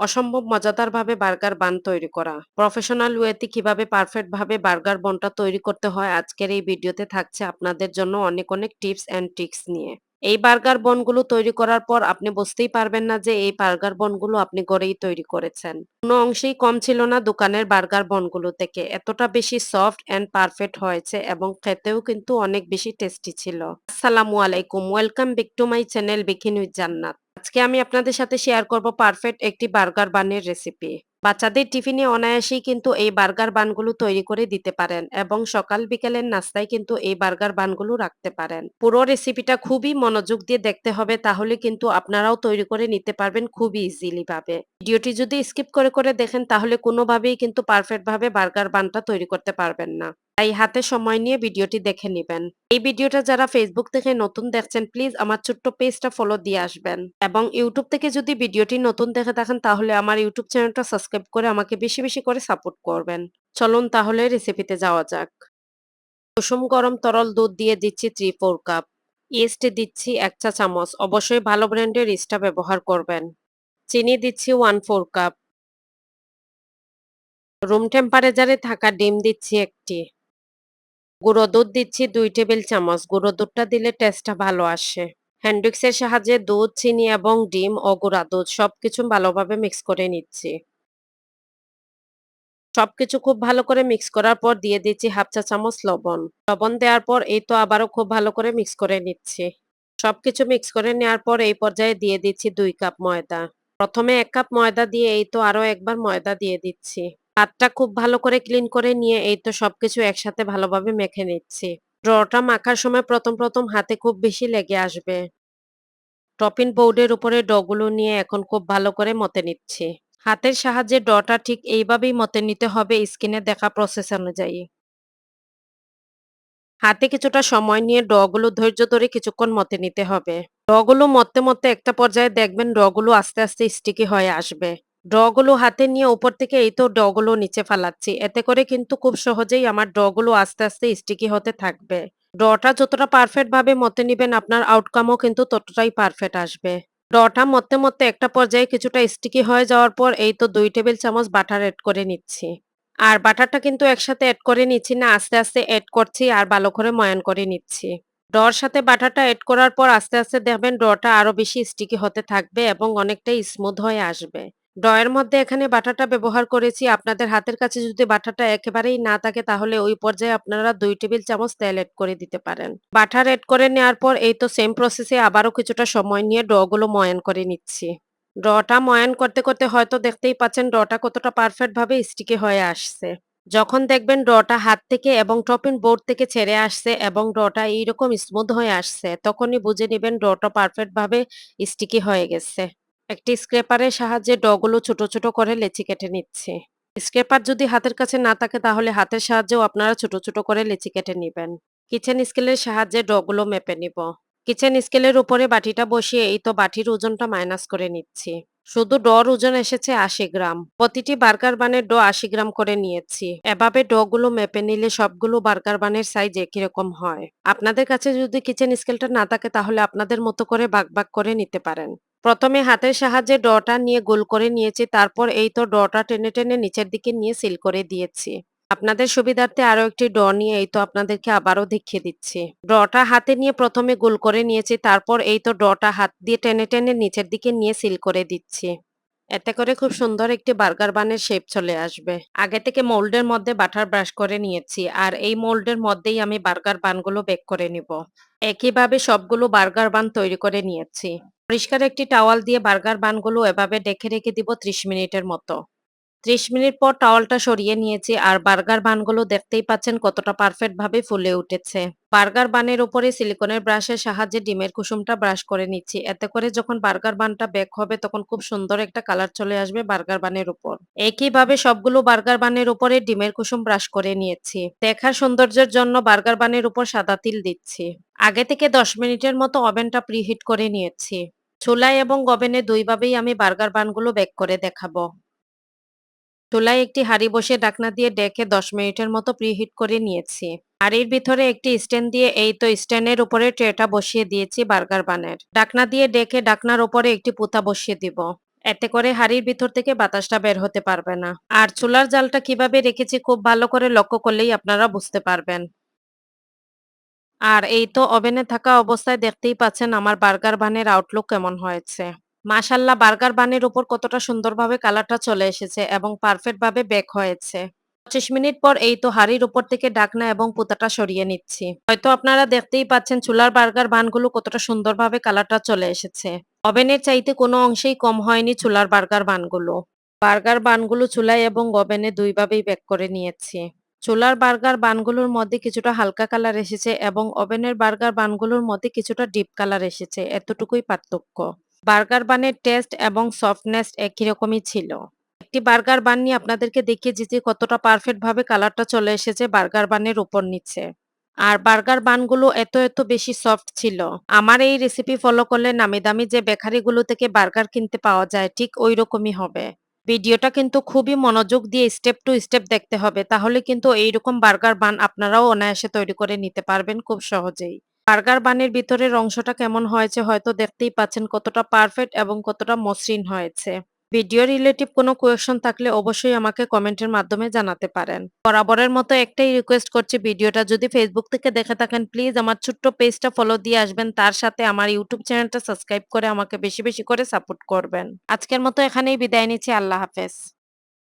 অসম্ভব মজাদারভাবে বার্গার বান তৈরি করা। প্রফেশনাল ওয়েতে কীভাবে পারফেক্ট ভাবে বার্গার বনটা তৈরি করতে হয় আজকের এই ভিডিওতে থাকছে আপনাদের জন্য অনেক অনেক টিপস অ্যান্ড ট্রিক্স নিয়ে। এই বার্গার বনগুলো তৈরি করার পর আপনি বুঝতেই পারবেন না যে এই বার্গার বনগুলো আপনি গড়েই তৈরি করেছেন। কোনো অংশেই কম ছিল না দোকানের বার্গার বনগুলো থেকে। এতটা বেশি সফট অ্যান্ড পারফেক্ট হয়েছে এবং খেতেও কিন্তু অনেক বেশি টেস্টি ছিল। আসসালামু আলাইকুম welcome back to my channel বিকিন with Jannat. আজকে আমি আপনাদের সাথে শেয়ার করব পারফেক্ট একটি বার্গার বানের রেসিপি। বাচ্চাদের টিফিনে অনায়াসেই কিন্তু এই বার্গার বানগুলো তৈরি করে দিতে পারেন এবং সকাল বিকেলের নাস্তায় কিন্তু এই বার্গার বানগুলো রাখতে পারেন। পুরো রেসিপিটা খুবই মনোযোগ দিয়ে দেখতে হবে, তাহলে কিন্তু আপনারাও তৈরি করে নিতে পারবেন খুবই ইজিলি ভাবে। ভিডিওটি যদি স্কিপ করে করে দেখেন, তাহলে কোনোভাবেই কিন্তু পারফেক্ট ভাবে বার্গার বানটা তৈরি করতে পারবেন না। তাই হাতে সময় নিয়ে ভিডিওটি দেখে নেবেন। এই ভিডিওটা যারা ফেসবুক থেকে নতুন দেখছেন প্লিজ আমার ছোট্ট পেজটা ফলো দিয়ে আসবেন। এবং ইউটিউব থেকে যদি ভিডিওটি নতুন দেখে থাকেন, তাহলে আমার ইউটিউব চ্যানেলটা সাবস্ক্রাইব করে আমাকে বেশি বেশি করে সাপোর্ট করবেন। চলুন তাহলে রেসিপিতে যাওয়া যাক। কুসুম গরম তরল দুধ দিয়ে দিচ্ছি থ্রি ফোর কাপ ইস্ট দিচ্ছি এক চা চামচ। অবশ্যই ভালো ব্র্যান্ডের ইস্টটা ব্যবহার করবেন। চিনি দিচ্ছি ওয়ান ফোর কাপ রুম টেম্পারেচারে থাকা ডিম দিচ্ছি একটি। গুঁড়ো দুধ দিচ্ছি, দুই টেবিল চামচ। গুঁড়ো দুধটা দিলে টেস্টটা ভালো আসে। হ্যান্ডউইক্সের সাহায্যে দুধ, চিনি এবং ডিম ও গুঁড়া দুধ সবকিছু ভালোভাবে মিক্স করে নিচ্ছি। সবকিছু খুব ভালো করে মিক্স করার পর দিয়ে দিচ্ছি হাফ চা চামচ লবণ। লবণ দেওয়ার পর এই তো আবারও খুব ভালো করে মিক্স করে নিচ্ছি। সবকিছু মিক্স করে নেওয়ার পর এই পর্যায়ে দিয়ে দিচ্ছি দুই কাপ ময়দা। প্রথমে এক কাপ ময়দা দিয়ে এই তো আরও একবার ময়দা দিয়ে দিচ্ছি। হাতটা খুব ভালো করে ক্লিন করে নিয়ে এই তো সবকিছু একসাথে ভালোভাবে মেখে নিচ্ছি। ড্রটা মাখার সময় প্রথম প্রথম হাতে খুব বেশি লেগে আসবে। টপিন বোর্ডের উপরে ডগুলো নিয়ে এখন খুব ভালো করে মতে নিচ্ছি। হাতের সাহায্যে ডটা ঠিক এইভাবেই মতে নিতে হবে স্কিনে দেখা প্রসেস অনুযায়ী। হাতে কিছুটা সময় নিয়ে ডগুলো ধৈর্য ধরে কিছুক্ষণ মতে নিতে হবে। ডগুলো মতে মতে একটা পর্যায়ে দেখবেন ডগুলো আস্তে আস্তে স্টিকি হয়ে আসবে। ড্রগুলো হাতে নিয়ে উপর থেকে এই তো ডগুলো নিচে ফালাচ্ছি। এতে করে কিন্তু খুব সহজেই আমার ডগুলো আস্তে আস্তে স্টিকি হতে থাকবে। ডটা যতটা পারফেক্ট ভাবে মতে নিবেন, আপনার আউটকামও কিন্তু ততটাই পারফেক্ট আসবে। ডটা মতে মতে একটা পর্যায়ে কিছুটা স্টিকি হয়ে যাওয়ার পর এই তো দুই টেবিল চামচ বাটার এড করে নিচ্ছি। আর বাটারটা কিন্তু একসাথে অ্যাড করে নিচ্ছি না, আস্তে আস্তে অ্যাড করছি আর ভালো করে ময়ান করে নিচ্ছি। ডর সাথে বাটারটা এড করার পর আস্তে আস্তে দেখবেন ডটা আরও বেশি স্টিকি হতে থাকবে এবং অনেকটাই স্মুথ হয়ে আসবে। ডয়ের মধ্যে এখানে বাটাটা ব্যবহার করেছি। আপনাদের হাতের কাছে যদি বাটাটা একেবারেই না থাকে, তাহলে ওই পর্যায়ে আপনারা দুই টেবিল চামচ তেল এড করে দিতে পারেন। বাটার এড করে নেওয়ার পর এই তো সেম প্রসেসে আবারও কিছুটা সময় নিয়ে ডগুলো ময়ান করে নিচ্ছি। ডটা ময়ান করতে করতে হয়তো দেখতেই পাচ্ছেন ডটা কতটা পারফেক্ট ভাবে স্টিকে হয়ে আসছে। যখন দেখবেন ডটা হাত থেকে এবং টপিন বোর্ড থেকে ছেড়ে আসছে এবং ডটা এইরকম স্মুথ হয়ে আসছে, তখনই বুঝে নেবেন ডটা পারফেক্ট ভাবে স্টিকি হয়ে গেছে। একটি স্ক্রেপারের সাহায্যে ডগুলো ছোট ছোট করে লেচি কেটে নিচ্ছে। স্ক্রেপার যদি হাতের কাছে না থাকে, তাহলে হাতের সাহায্যেও আপনারা ছোট ছোট করে লেচি কেটে নেবেন। কিচেন স্কেলের সাহায্যে ডগুলো মেপে নিব। কিচেন স্কেলের উপরে বাটিটা বসিয়ে এই তো বাটির ওজনটা মাইনাস করে নিচ্ছি। শুধু ডর ওজন এসেছে আশি গ্রাম। প্রতিটি বার্গার বানের ড আশি গ্রাম করে নিয়েছি। এভাবে ড গুলো মেপে নিলে সবগুলো বার্গার বানের সাইজ একই রকম হয়। আপনাদের কাছে যদি কিচেন স্কেলটা না থাকে, তাহলে আপনাদের মতো করে বাগ বাগ করে নিতে পারেন। প্রথমে হাতের সাহায্যে ডটা নিয়ে গোল করে নিয়েছি, তারপর এই তো ডটা টেনে টেনে নিচের দিকে নিয়ে সিল করে দিয়েছি। আপনাদের সুবিধার্থে আরও একটি ড নিয়ে এই তো আপনাদেরকে আবারও দেখিয়ে দিচ্ছি। ডটা হাতে নিয়ে প্রথমে গোল করে নিয়েছি, তারপর এই তো ডটা হাত দিয়ে টেনে টেনে নিচের দিকে নিয়ে সিল করে দিচ্ছি। এতে করে খুব সুন্দর একটি বার্গার বানের শেপ চলে আসবে। আগে থেকে মোল্ডের মধ্যে বাটার ব্রাশ করে নিয়েছি, আর এই মোল্ডের মধ্যেই আমি বার্গার বানগুলো বেক করে নিব। একইভাবে সবগুলো বার্গার বান তৈরি করে নিয়েছি। পরিষ্কার একটি টাওয়াল দিয়ে বার্গার বানগুলো এভাবে ডেকে রেখে দিব ত্রিশ মিনিটের মতো। ত্রিশ মিনিট পর টাওয়ালটা সরিয়ে নিয়েছি আর বার্গার বানগুলো দেখতেই পাচ্ছেন কতটা পারফেক্ট ভাবে ফুলে উঠেছে। বার্গার বানের উপরে সিলিকনের ব্রাশের সাহায্যে ডিমের কুসুমটা ব্রাশ করে নিচ্ছি। এতে করে যখন বার্গার বানটা বেক হবে তখন খুব সুন্দর একটা কালার চলে আসবে বার্গার বানের উপর। একইভাবে সবগুলো বার্গার বানের উপরে ডিমের কুসুম ব্রাশ করে নিয়েছি। দেখার সৌন্দর্যের জন্য বার্গার বানের উপর সাদা তিল দিচ্ছি। আগে থেকে দশ মিনিটের মতো ওভেনটা প্রিহিট করে নিয়েছি। চুলায় এবং ওভেনে দুইভাবেই আমি বার্গার বানগুলো বেক করে দেখাবো। চুলায় একটি হাঁড়ি বসে ডাকনা দিয়ে ডেকে দশ মিনিটের মতো প্রিহিট করে নিয়েছি। হাঁড়ির ভিতরে একটি স্ট্যান্ড দিয়ে এই তো স্ট্যান্ডের উপরে ট্রেটা বসিয়ে দিয়েছি বার্গার বানের। ডাকনা দিয়ে ডেকে ডাকনার উপরে একটি পুতা বসিয়ে দিব। এতে করে হাঁড়ির ভিতর থেকে বাতাসটা বের হতে পারবে না। আর চুলার জালটা কীভাবে রেখেছি খুব ভালো করে লক্ষ্য করলেই আপনারা বুঝতে পারবেন। আর এই তো ওভেনে থাকা অবস্থায় দেখতেই পাচ্ছেন আমার বার্গার বানের আউটলুক কেমন হয়েছে। মাশাল্লাহ, বার্গার বানের উপর কতটা সুন্দরভাবে কালারটা চলে এসেছে এবং পারফেক্ট ভাবে বেক হয়েছে। পঁচিশ মিনিট পর এই তো হাড়ির উপর থেকে ডাকনা এবং পুতাটা সরিয়ে নিচ্ছি। হয়তো আপনারা দেখতেই পাচ্ছেন চুলার বার্গার বানগুলো কতটা সুন্দরভাবে কালারটা চলে এসেছে। ওভেনের চাইতে কোনো অংশেই কম হয়নি চুলার বার্গার বানগুলো। বার্গার বানগুলো চুলায় এবং ওভেনে দুইভাবেই বেক করে নিয়েছি। চুলার বার্গার বানগুলোর মধ্যে কিছুটা হালকা কালার এসেছে এবং ওভেনের বার্গার বানগুলোর মধ্যে কিছুটা ডিপ কালার এসেছে, এতটুকুই পার্থক্য। বার্গার বানের টেস্ট এবং সফটনেস একই রকমই ছিল। একটি বার্গার বান নিয়ে আপনাদেরকে দেখিয়ে দিচ্ছি কতটা পারফেক্ট ভাবে কালারটা চলে এসেছে বার্গার বানের উপর নিচে। আর বার্গার বানগুলো এত এত বেশি সফট ছিল। আমার এই রেসিপি ফলো করলে নামি দামি যে বেকারিগুলো থেকে বার্গার কিনতে পাওয়া যায় ঠিক ওই রকমই হবে। ভিডিওটা কিন্তু খুবই মনোযোগ দিয়ে স্টেপ টু স্টেপ দেখতে হবে, তাহলে কিন্তু এইরকম বার্গার বান আপনারাও অনায়াসে তৈরি করে নিতে পারবেন খুব সহজেই। বার্গার বানের ভিতরের অংশটা কেমন হয়েছে হয়তো দেখতেই পাচ্ছেন কতটা পারফেক্ট এবং কতটা মসৃণ হয়েছে। ভিডিও রিলেটিভ কোনো কোয়েশন থাকলে অবশ্যই আমাকে কমেন্টের মাধ্যমে জানাতে পারেন। বরাবরের মতো একটাই রিকোয়েস্ট করছি, ভিডিওটা যদি ফেসবুক থেকে দেখে থাকেন প্লিজ আমার ছোট্ট পেজটা ফলো দিয়ে আসবেন। তার সাথে আমার ইউটিউব চ্যানেলটা সাবস্ক্রাইব করে আমাকে বেশি বেশি করে সাপোর্ট করবেন। আজকের মতো এখানেই বিদায় নিচ্ছি, আল্লাহ হাফেজ।